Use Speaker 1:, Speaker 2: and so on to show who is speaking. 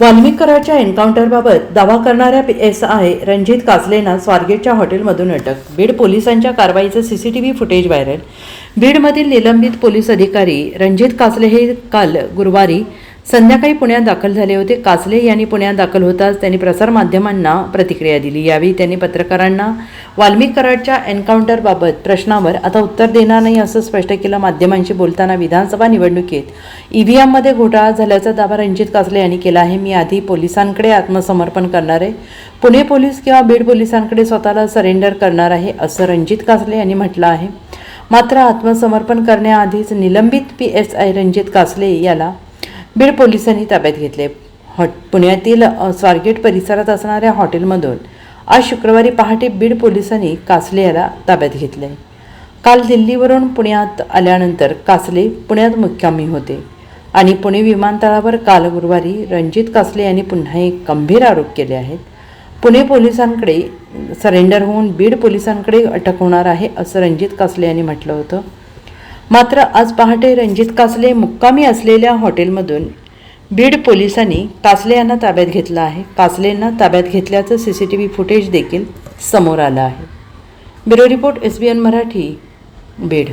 Speaker 1: वाल्मिकराच्या एन्काउंटरबाबत दावा करणाऱ्या एस आय रणजित कासलेंना स्वारगेटच्या हॉटेलमधून अटक. बीड पोलिसांच्या कारवाईचं सीसीटीव्ही फुटेज व्हायरल. बीडमधील निलंबित पोलीस अधिकारी रणजित कासले हे काल गुरुवारी संध्याकाळी पुण्यात दाखल झाले होते. कासले यांनी पुण्यात दाखल होताच त्यांनी प्रसारमाध्यमांना प्रतिक्रिया दिली. यावेळी त्यांनी पत्रकारांना वाल्मिक कराडच्या एन्काउंटरबाबत प्रश्नावर आता उत्तर देणार नाही असं स्पष्ट केलं. माध्यमांशी बोलताना विधानसभा निवडणुकीत ईव्हीएममध्ये घोटाळा झाल्याचा दावा रणजित कासले यांनी केला आहे. मी आधी पोलिसांकडे आत्मसमर्पण करणार आहे. पुणे पोलीस किंवा बीड पोलिसांकडे स्वतःला सरेंडर करणार आहे असं रणजित कासले यांनी म्हटलं आहे. मात्र आत्मसमर्पण करण्याआधीच निलंबित P S I Ranjit Kasle याला बीड पोलिसांनी ताब्यात घेतले. हॉट पुण्यातील स्वारगेट परिसरात असणाऱ्या हॉटेलमधून आज शुक्रवारी पहाटे बीड पोलिसांनी कासले याला ताब्यात घेतले. काल दिल्लीवरून पुण्यात आल्यानंतर कासले पुण्यात मुक्कामी होते आणि पुणे विमानतळावर काल गुरुवारी रणजित कासले यांनी पुन्हा एक गंभीर आरोप केले आहेत. पुणे पोलिसांकडे सरेंडर होऊन बीड पोलिसांकडे अटक होणार आहे असं रणजित कासले यांनी म्हटलं होतं. मात्र आज पहाटे रणजित कासले मुक्कामी असलेल्या हॉटेलमधून बीड पोलिसांनी कासले यांना ताब्यात घेतलं आहे. कासलेंना ताब्यात घेतल्याचं C C T V footage देखील समोर आलं आहे. Bureau report S B N Marathi Beed.